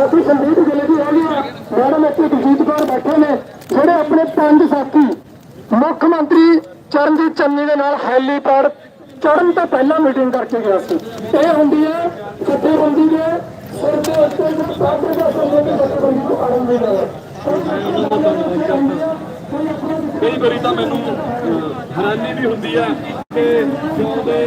ਸਾਥੀ ਸੰਦੀਪ ਗਿੱਲ ਜੀ ਹੈਗੇ ਆ ਮੈਡਮ ਇੱਥੇ ਗੁਰਜੀਤ ਕੌਰ ਬੈਠੇ ਨੇ। ਜਿਹੜੇ ਆਪਣੇ ਪੰਜ ਸਾਥੀ, ਮੁੱਖ ਮੰਤਰੀ ਚਰਨਜੀਤ ਚੰਨੀ ਦੇ ਨਾਲ ਹੈਲੀਪੈਡ ਚੜਨ ਤੋਂ ਪਹਿਲਾਂ ਮੀਟਿੰਗ ਕਰਕੇ ਗਿਆ ਸੀ। ਇਹ ਹੁੰਦੀ ਹੈ ਜਥੇਬੰਦੀ ਦੇ ਸਿਰ ਦੇ ਉੱਤੇ ਜੋ ਸਾਧੂ ਦਾ ਸੰਗਠਨ ਦੀ ਤੋਂ ਆਰੰਭ ਹੋਈ ਹੈ, ਕਈ ਵਾਰੀ ਤਾਂ ਮੈਨੂੰ ਹੈਰਾਨੀ ਵੀ ਹੁੰਦੀ ਆ ਕਿ ਕਿਉਂ ਦੇ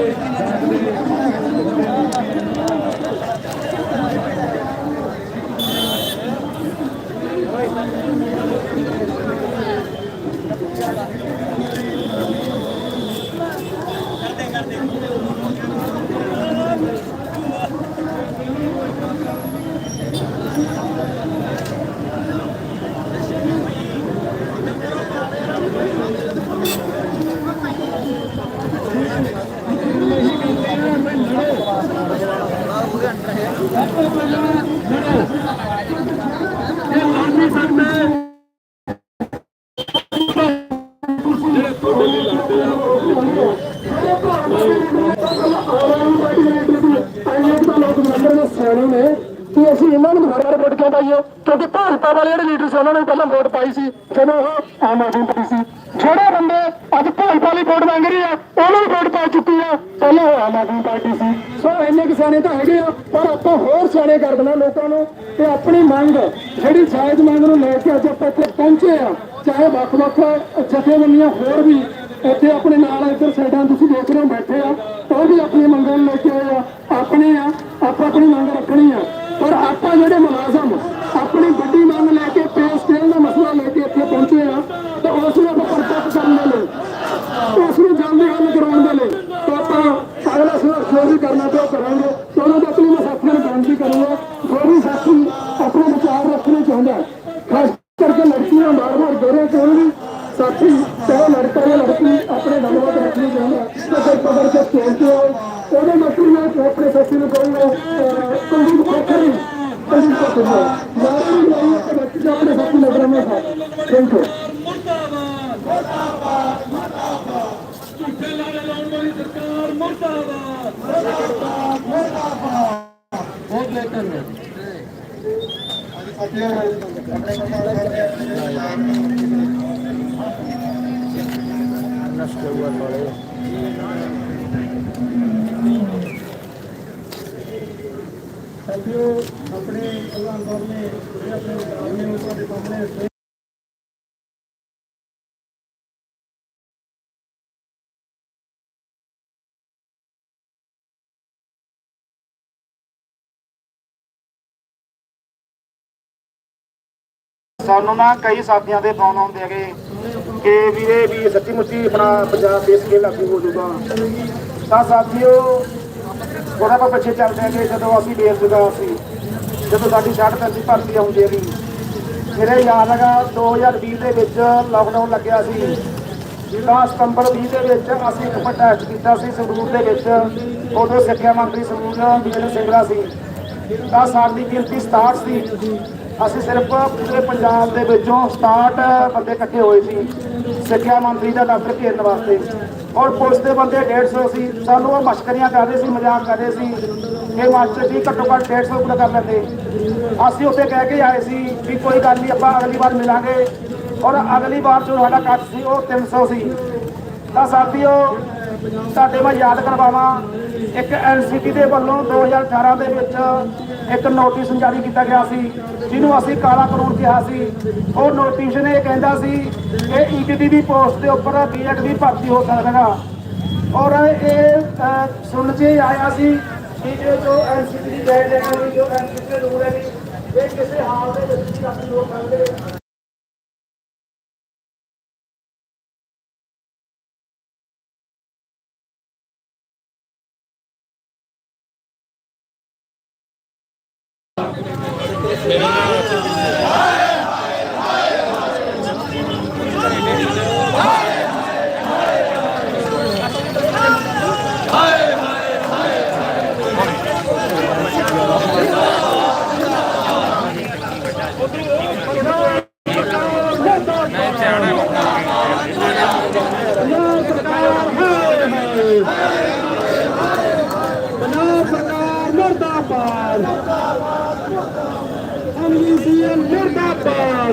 ਸਿਆਣੇ ਨੇ, ਕਿ ਅਸੀਂ ਇਹਨਾਂ ਨੂੰ ਦੁਬਾਰਾ ਵੋਟ ਕਿਉਂ ਪਾਈਏ? ਕਿਉਂਕਿ ਭਾਜਪਾ ਵਾਲੇ ਜਿਹੜੇ ਲੀਡਰ ਸੀ, ਉਹਨਾਂ ਨੇ ਪਹਿਲਾਂ ਵੋਟ ਪਾਈ ਸੀ। ਜਦੋਂ ਉਹ ਆਮ ਆਦਮੀ ਪਾਰਟੀ ਸੀ। ਜਿਹੜੇ ਬੰਦੇ ਅੱਜ ਭਾਜਪਾ ਲਈ ਵੋਟ ਮੰਗ ਰਹੇ ਆ, ਉਹਨਾਂ ਨੂੰ ਵੋਟ ਪਾ ਚੁੱਕੀ ਆ। ਪਹਿਲਾਂ ਉਹ ਆਮ ਆਦਮੀ ਪਾਰਟੀ ਸੀ। ਸੋ ਇੰਨੇ ਕੁ ਤਾਂ ਹੈਗੇ ਆ, ਪਰ ਆਪਾਂ ਹੋਰ ਸਿਆਣੇ ਕਰ ਦੇਣਾ ਲੋਕਾਂ ਨੂੰ ਤੇ ਆਪਣੀ ਮੰਗ, ਜਿਹੜੀ ਜਾਇਜ਼ ਮੰਗ ਨੂੰ ਲੈ ਕੇ ਅੱਜ ਆਪਾਂ ਇੱਥੇ ਪਹੁੰਚੇ ਆ, ਚਾਹੇ ਵੱਖ-ਵੱਖ ਜਥੇਬੰਦੀਆਂ ਹੋਰ ਵੀ ਇੱਥੇ ਆਪਣੇ ਨਾਲ ਇੱਧਰ ਸਾਈਡਾਂ ਤੁਸੀਂ ਦੇਖ ਰਹੇ ਹੋ, ਬੈਠੇ ਆ। ਉਹ ਵੀ ਆਪਣੀ ਮੰਗਾਂ ਨੂੰ ਲੈ ਕੇ ਆਏ ਆ। ਆਪਣੇ ਆ, ਆਪਾਂ ਆਪਣੀ ਮੰਗ ਰੱਖਣੀ ਆ। ਪਰ ਆਪਾਂ ਜਿਹੜੇ ਮੁਲਾਜ਼ਮ ਆਪਣੀ ਵੱਡੀ ਮੰਗ ਲੈ ਕੇ ਪੇ ਸਕੇਲ ਦਾ ਮਸਲਾ ਲੈ ਕੇ ਇੱਥੇ ਪਹੁੰਚੇ ਆ, ਤੇ ਉਸ ਨੂੰ ਆਪਾਂ ਪ੍ਰਤੱਖ ਕਰਨ ਦੇ ਲਈ, ਉਸ ਨੂੰ ਜਲਦੀ ਹੱਲ ਕਰਾਉਣ ਦੇ ਲਈ, ਤਾਂ ਆਪਾਂ ਅਗਲਾ ਸੰਘਰਸ਼ ਜੋ ਵੀ ਕਰਨਾ ਪਿਆ ਕਰਾਂਗੇ। ਤੇ ਉਹਨਾਂ ਦੇ ਆਪਣੇ ਮੈਂ ਸਾਥੀਆਂ ਨੂੰ ਬੇਨਤੀ ਕਰੂੰਗਾ ਜੋ ਵੀ ਸਾਥੀ ਆਪਣੇ ਵਿਚਾਰ ਰੱਖਣੇ ਚਾਹੁੰਦਾ ਖਾਸ ਕਰਕੇ ਲੜਕੀਆਂ ਬਾਰ-ਬਾਰ ਦੋਹਰੇ ਕੋਲ ਵੀ, ਸਾਥੀ, ਚਾਹੇ ਲੜਕਾ ਜਾਂ ਲੜਕੀ ਆਪਣੇ ਗੱਲਬਾਤ ਰੱਖਣੀ ਚਾਹੁੰਦਾ ਤੇ ਫਿਰ ਪਕੜ ਕੇ ਸਟੇਜ ਤੇ ਆਓ ਉਹਦੇ ਮਸੂਲ ਮੈਂ ਆਪਣੇ ਸਾਥੀ ਨੂੰ ਕਹੂੰਗਾ ਅਹ, ਕੁਲਦੀਪ ਖੋਖਰੀ ਕੁਲਦੀਪ ਖੋਖਰੀ ਨਾਰੇ ਵੀ ਲਾਈਏ ਤੇ ਬੱਚੇ ਆਪਣੇ ਸਾਥੀ ਨਜ਼ਰਾਂ में ਸਾਥ ਥੈਂਕ ਯੂ ਝੂਠੇ ਲਾਰੇ ਲਾਉਣ ਵਾਲੀ ਸਰਕਾਰ ਮੁਰਦਾਬਾਦ ਬਹੁਤ ਬਿਹਤਰ ਹੈ ਸਾਥੀਓ ਆਪਣੇ ਪ੍ਰਧਾਨ ਸਾਹਿਬ ਨੇ ਜਿਹੜੇ ਆਪਣੇ ਵਿਚਾਰ ਸਾਨੂੰ ਨਾ ਕਈ ਸਾਥੀਆਂ ਦੇ ਫੋਨ ਆਉਂਦੇ ਹੈਗੇ ਕਿ ਵੀਰੇ ਵੀ ਸੱਚੀ ਮੁੱਚੀ ਆਪਣਾ ਪੰਜਾਬ ਦੇ ਕੇ ਲਾਗੂ ਹੋ ਜਾਊਗਾ। ਤਾਂ ਸਾਥੀਓ ਥੋੜਾ ਜਿਹਾ ਪਿੱਛੇ ਚੱਲਦੇ ਹੈਗੇ ਜਦੋਂ ਅਸੀਂ ਬੇਰੁਜ਼ਗਾਰ ਸੀ, ਜਦੋਂ ਸਾਡੀ ਛੱਡ ਪੈਂਦੀ ਭਰਤੀ ਆਉਂਦੀ ਹੈਗੀ। ਮੇਰੇ ਯਾਦ ਹੈਗਾ 2020 ਦੇ ਵਿੱਚ ਲਾਕਡਾਊਨ ਲੱਗਿਆ ਸੀ। ਤਾਂ ਸਤੰਬਰ 20 ਦੇ ਵਿੱਚ ਅਸੀਂ ਇੱਕ ਪ੍ਰੋਟੈਸਟ ਕੀਤਾ ਸੀ ਸੰਗਰੂਰ ਦੇ ਵਿੱਚ। ਉਦੋਂ ਸਿੱਖਿਆ ਮੰਤਰੀ ਸੰਗਰੂਰ ਵਿਜੇ ਸਿੰਘਲਾ ਸੀ। ਤਾਂ ਸਾਡੀ ਗਿਣਤੀ 67 ਸੀ। ਅਸੀਂ ਸਿਰਫ ਪੂਰੇ ਪੰਜਾਬ ਦੇ ਵਿੱਚੋਂ 67 ਬੰਦੇ ਇਕੱਠੇ ਹੋਏ ਸੀ, ਸਿੱਖਿਆ ਮੰਤਰੀ ਦਾ ਦਫ਼ਤਰ ਘੇਰਨ ਵਾਸਤੇ। ਔਰ ਪੁਲਿਸ ਦੇ ਬੰਦੇ 150 ਸੀ ਸਾਨੂੰ ਉਹ ਮਸ਼ਕਰੀਆਂ ਕਰ ਰਹੇ ਸੀ, ਮਜ਼ਾਕ ਕਰ ਰਹੇ ਸੀ ਕਿ ਮਾਸਟਰ ਜੀ ਘੱਟੋ ਘੱਟ 150 ਪੂਰਾ ਕਰ ਲੈਂਦੇ। ਅਸੀਂ ਉੱਥੇ ਕਹਿ ਕੇ ਆਏ ਸੀ ਵੀ ਕੋਈ ਗੱਲ ਨਹੀਂ, ਆਪਾਂ ਅਗਲੀ ਵਾਰ ਮਿਲਾਂਗੇ। ਔਰ ਅਗਲੀ ਵਾਰ ਜੋ ਸਾਡਾ ਕੱਟ ਸੀ, ਉਹ 300 ਸੀ ਤਾਂ ਸਾਥੀਓ, ਸਾਡੇ ਮੈਂ ਯਾਦ ਕਰਵਾਵਾਂ, ਇੱਕ ਐਨਸੀਟੀ ਦੇ ਵੱਲੋਂ 2018 ਦੇ ਵਿੱਚ ਇੱਕ ਨੋਟਿਸ ਜਾਰੀ ਕੀਤਾ ਗਿਆ ਸੀ, ਜਿਹਨੂੰ ਅਸੀਂ ਕਾਲਾ ਕਾਨੂੰਨ ਕਿਹਾ ਸੀ। ਉਹ ਨੋਟਿਸ ਨੇ ਇਹ ਕਹਿੰਦਾ ਸੀ ਕਿ ਈਟੀਟੀ ਦੀ ਪੋਸਟ ਦੇ ਉੱਪਰ ਬੀਐਡ ਦੀ ਭਰਤੀ ਹੋ ਸਕਦਾ ਔਰ ਇਹ ਸੁਣ 'ਚ ਇਹ ਆਇਆ ਸੀ ਕਿ ਇਹ ਜੋ ਐਨਸੀਟੀ ਦੀ ਗਾਈਡਲਾਈਨ ਹੈ, ਜੋ ਐਨਸੀਟੀ ਦੇ ਰੂਲ ਹੈ, ਇਹ ਕਿਸੇ ਹਾਲ ਦੇ ਵਿੱਚ ਵੀ ਲਾਗੂ ਹੋ ਸਕਦੇ Punjab Murdapar, Murdapar,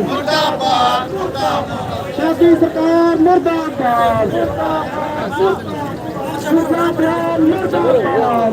Murdapar, Murdapar, Murdapar, Murdapar,